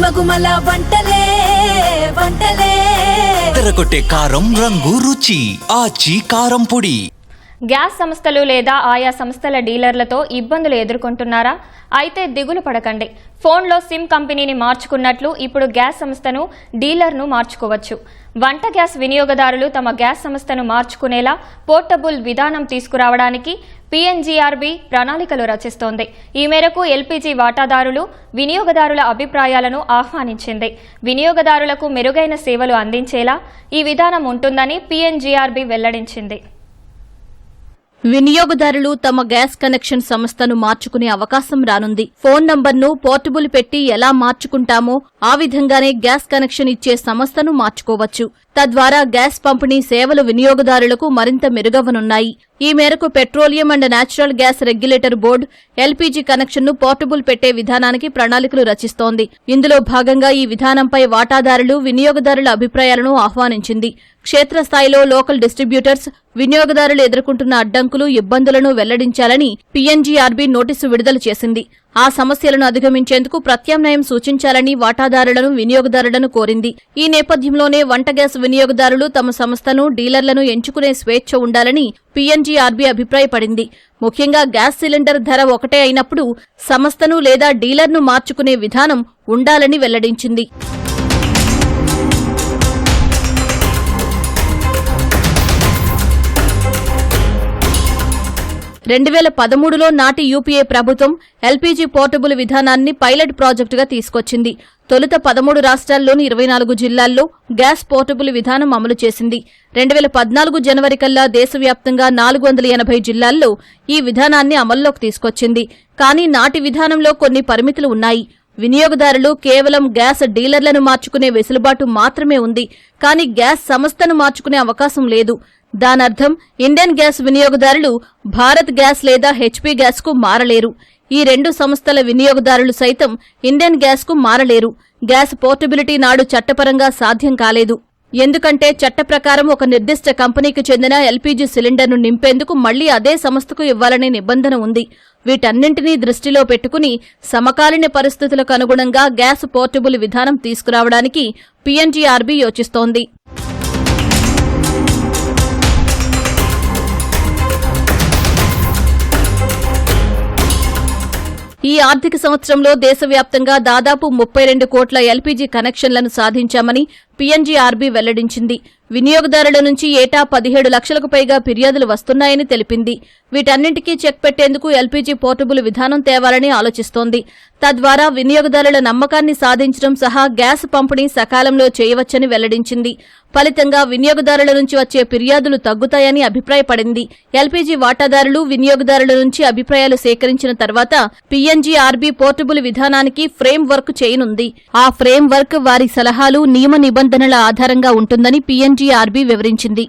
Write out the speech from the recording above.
గుమగుమల వంటలే వంటలే. తెరకొట్టే కారం రంగు రుచి ఆచి కారం పొడి. గ్యాస్ సంస్థలు లేదా ఆయా సంస్థల డీలర్లతో ఇబ్బందులు ఎదుర్కొంటున్నారా? అయితే దిగులు పడకండి. ఫోన్లో సిమ్ కంపెనీని మార్చుకున్నట్లు ఇప్పుడు గ్యాస్ సంస్థను డీలర్ను మార్చుకోవచ్చు. వంట గ్యాస్ వినియోగదారులు తమ గ్యాస్ సంస్థను మార్చుకునేలా పోర్టబుల్ విధానం తీసుకురావడానికి పీఎన్జీఆర్బీ ప్రణాళికలు రచిస్తోంది. ఈ మేరకు ఎల్పీజీ వాటాదారులు వినియోగదారుల అభిప్రాయాలను ఆహ్వానించింది. వినియోగదారులకు మెరుగైన సేవలు అందించేలా ఈ విధానం ఉంటుందని పీఎన్జీఆర్బీ వెల్లడించింది. వినియోగదారులు తమ గ్యాస్ కనెక్షన్ సంస్థను మార్చుకునే అవకాశం రానుంది. ఫోన్ నంబర్ను పోర్టబుల్ పెట్టి ఎలా మార్చుకుంటామో ఆ విధంగానే గ్యాస్ కనెక్షన్ ఇచ్చే సంస్థను మార్చుకోవచ్చు. తద్వారా గ్యాస్ పంపిణీ సేవలు వినియోగదారులకు మరింత మెరుగవనున్నాయి. ఈ మేరకు petroleum and natural gas regulator board LPG కనెక్షన్ను పోర్టబుల్ పెట్టే విధానానికి ప్రణాళికలు రచిస్తోంది. ఇందులో భాగంగా ఈ విధానంపై వాటాదారులు వినియోగదారుల అభిప్రాయాలను ఆహ్వానించింది. క్షేత్రస్థాయిలో లోకల్ డిస్ట్రిబ్యూటర్స్ వినియోగదారులు ఎదుర్కొంటున్న అడ్డంకులు ఇబ్బందులను వెల్లడించాలని పీఎన్జీఆర్బీ నోటీసు విడుదల చేసింది. ఆ సమస్యలను అధిగమించేందుకు ప్రత్యామ్నాయం సూచించాలని వాటాదారులను వినియోగదారులను కోరింది. ఈ నేపథ్యంలోనే వంట గ్యాస్ వినియోగదారులు తమ సంస్థను డీలర్లను ఎంచుకునే స్వేచ్ఛ ఉండాలని పీఎన్జీఆర్బీ అభిప్రాయపడింది. ముఖ్యంగా గ్యాస్ సిలిండర్ ధర ఒకటే అయినప్పుడు సంస్థను లేదా డీలర్ను మార్చుకునే విధానం ఉండాలని వెల్లడించింది. రెండు వేల పదమూడులో నాటి యూపీఏ ప్రభుత్వం ఎల్పీజీ పోర్టబుల్ విధానాన్ని పైలట్ ప్రాజెక్టుగా తీసుకొచ్చింది. తొలుత పదమూడు రాష్ట్రాల్లోని ఇరవై నాలుగు జిల్లాల్లో గ్యాస్ పోర్టబుల్ విధానం అమలు చేసింది. రెండు వేల పద్నాలుగు జనవరి కల్లా దేశవ్యాప్తంగా నాలుగు వందల ఎనభై జిల్లాల్లో ఈ విధానాన్ని అమల్లోకి తీసుకొచ్చింది. కానీ నాటి విధానంలో కొన్ని పరిమితులు ఉన్నాయి. వినియోగదారులు కేవలం గ్యాస్ డీలర్లను మార్చుకునే వెసులుబాటు మాత్రమే ఉంది. కానీ గ్యాస్ సంస్థను మార్చుకునే అవకాశం లేదు. దానర్థం ఇండియన్ గ్యాస్ వినియోగదారులు భారత్ గ్యాస్ లేదా హెచ్పీ గ్యాస్కు మారలేరు. ఈ రెండు సంస్థల వినియోగదారులు సైతం ఇండియన్ గ్యాస్కు మారలేరు. గ్యాస్ పోర్టబిలిటీ నాడు చట్టపరంగా సాధ్యం కాలేదు. ఎందుకంటే చట్ట ప్రకారం ఒక నిర్దిష్ట కంపెనీకి చెందిన ఎల్పీజీ సిలిండర్ను నింపేందుకు మళ్ళీ అదే సంస్థకు ఇవ్వాలనే నిబంధన ఉంది. వీటన్నింటినీ దృష్టిలో పెట్టుకుని సమకాలీన పరిస్థితులకు అనుగుణంగా గ్యాస్ పోర్టబుల్ విధానం తీసుకురావడానికి పీఎన్జీఆర్బీ యోచిస్తోంది. ఈ ఆర్థిక సంవత్సరంలో దేశవ్యాప్తంగా దాదాపు ముప్పై రెండు కోట్ల ఎల్పీజీ కనెక్షన్లను సాధించామని పీఎన్జీఆర్బీ వెల్లడించింది. వినియోగదారుల నుంచి ఏటా పదిహేడు లక్షలకు పైగా ఫిర్యాదులు వస్తున్నాయని తెలిపింది. వీటన్నింటికీ చెక్ పెట్టేందుకు ఎల్పీజీ పోర్టబుల్ విధానం తేవాలని ఆలోచిస్తోంది. తద్వారా వినియోగదారుల నమ్మకాన్ని సాధించడం సహా గ్యాస్ పంపిణీ సకాలంలో చేయవచ్చని వెల్లడించింది. ఫలితంగా వినియోగదారుల నుంచి వచ్చే ఫిర్యాదులు తగ్గుతాయని అభిప్రాయపడింది. ఎల్పీజీ వాటాదారులు వినియోగదారుల నుంచి అభిప్రాయాలు సేకరించిన తర్వాత పీఎన్జీఆర్బీ పోర్టబుల్ విధానానికి ఫ్రేమ్ వర్క్ చేయనుంది. ఆ ఫ్రేమ్ వర్క్ వారి సలహాలు నియమ నిబంధనల ఆధారంగా ఉంటుందని పీఎన్జీఆర్బీ వివరించింది.